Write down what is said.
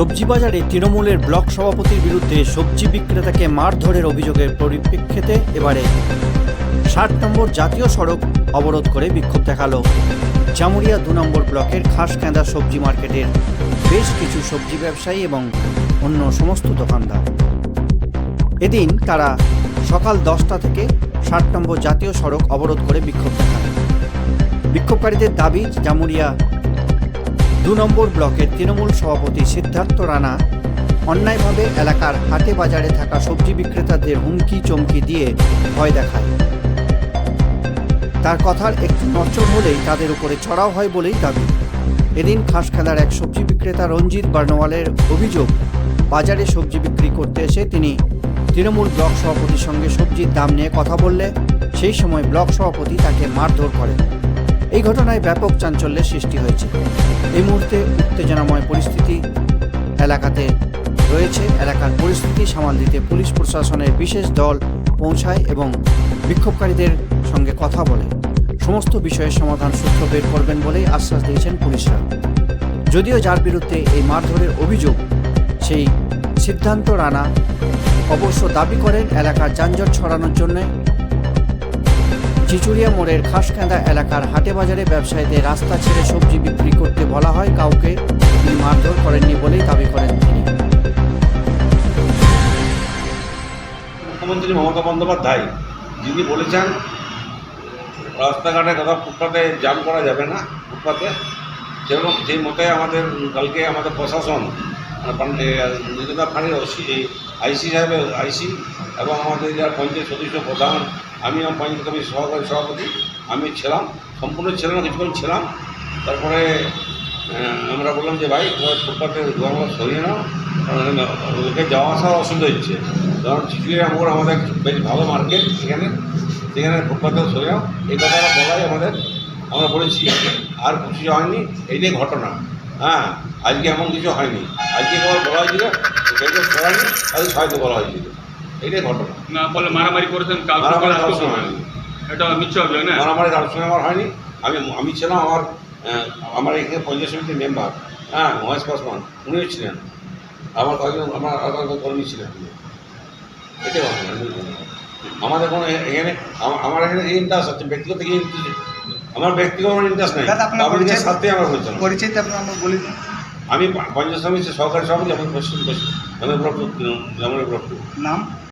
সবজি বাজারে তৃণমূলের ব্লক সভাপতির বিরুদ্ধে সবজি বিক্রেতাকে মারধরের অভিযোগের পরিপ্রেক্ষিতে এবারে ষাট নম্বর জাতীয় সড়ক অবরোধ করে বিক্ষোভ দেখাল। জামুরিয়া দু নম্বর ব্লকের খাসকেঁদা সবজি মার্কেটের বেশ কিছু সবজি ব্যবসায়ী এবং অন্য সমস্ত দোকানদার। এদিন তারা সকাল দশটা থেকে ষাট নম্বর জাতীয় সড়ক অবরোধ করে বিক্ষোভ দেখায়। বিক্ষোভকারীদের দাবি জামুরিয়া দু নম্বর ব্লকের তৃণমূল সভাপতি সিদ্ধার্থ রানা অন্যায়ভাবে এলাকার হাটে বাজারে থাকা সবজি বিক্রেতাদের হুমকি চমকি দিয়ে ভয় দেখায়। তার কথার একটু নচর হলেই তাদের উপরে চড়াও হয় বলেই দাবি। এদিন খাসখেলার এক সবজি বিক্রেতা রঞ্জিত বার্নওয়ালের অভিযোগ, বাজারে সবজি বিক্রি করতে এসে তিনি তৃণমূল ব্লক সভাপতির সঙ্গে সবজির দাম নিয়ে কথা বললে, সেই সময় ব্লক সভাপতি তাকে মারধর করেন। এই ঘটনায় ব্যাপক চাঞ্চল্যের সৃষ্টি হয়েছে। এই মুহূর্তে উত্তেজনাময় পরিস্থিতি এলাকাতে রয়েছে। এলাকার পরিস্থিতি সামাল দিতে পুলিশ প্রশাসনের বিশেষ দল পৌঁছায় এবং বিক্ষোভকারীদের সঙ্গে কথা বলে। সমস্ত বিষয়ের সমাধান সূত্র বের করবেন বলেই আশ্বাস দিয়েছেন পুলিশরা। যদিও যার বিরুদ্ধে এই মারধরের অভিযোগ, সেই সিদ্ধান্ত রানা অবশ্য দাবি করেন এলাকার যানজট ছড়ানোর জন্য চিচুড়িয়া মোড়ের খাসকাঁদা এলাকার হাটে বাজারে ব্যবসায়ীদের রাস্তা ছেড়ে সবজি বিক্রি করতে বলা হয়, কাউকে তিনি মারধর করেননি বলেই দাবি করেন তিনি। মুখ্যমন্ত্রী মমতা বন্দ্যোপাধ্যায়, যিনি বলেছেন, রাস্তাঘাটে কোথাও ফুটপাতে জাম করা যাবে না, ফুটপাতে। সেরকম সেই মতে আমাদের কালকে আমাদের প্রশাসন নিজেদা ফাঁড়ির ওসি আইসি সাহেবের আইসি এবং আমাদের যারা পঞ্চায়েত সদস্য প্রধান, আমি আমার পঞ্চায়েত কমিটির সহকারী সভাপতি, আমি ছিলাম, সম্পূর্ণ ছিলাম না, কিছুক্ষণ ছিলাম। তারপরে আমরা বললাম যে, ভাই, তোমার ফুটপাতে দোকানগুলো সরিয়ে নাও লোকে যাওয়া আসার অসুবিধা হচ্ছে। কারণ চিচুড়িয়া মোড় আমাদের বেশ ভালো মার্কেট সেখানে সেখানে ফুটপাতেও সরিয়ে নাও। এই কথাটা বলাই আমাদের, আমরা বলেছি, আর কিছু হয়নি এইটাই ঘটনা। হ্যাঁ আজকে এমন কিছু হয়নি। আজকে কেবল বলা হয়েছিল সেটা সরায়নি আজকে সহায়তা বলা হয়েছিল। এটাই ঘটনা। না বলে মারামারি করেছেন মারামারি কারোর সঙ্গে হয়নি। এটা মিথ্যে অভিযোগ না? মারামারি কারোর সঙ্গে আমার হয়নি। আমি আমি ছিলাম আমার আমার এখানে পঞ্চায়েত সমিতির মেম্বার হ্যাঁ মহেশ পাসওয়ান উনিও ছিলেন। আমার কয়েকজন আমার আর কয়েকজন কর্মী ছিলেন। এটাই ঘটনা আমাদের কোনো এখানে আমা- আমার এখানে ইন্টারেস্ট আছে ব্যক্তিগত interest- আমার ব্যক্তিগত ইন্টারেস্ট নাই। পাবলিকের? সাথে আমার পরিচয় পরিচয় আপনি আমরা বলি আমি পঞ্চায়েত সমিতির সহকারী সভাপতি এবং পশ্চিম পশ্চিম আমার ব্লক ব্লক। নাম?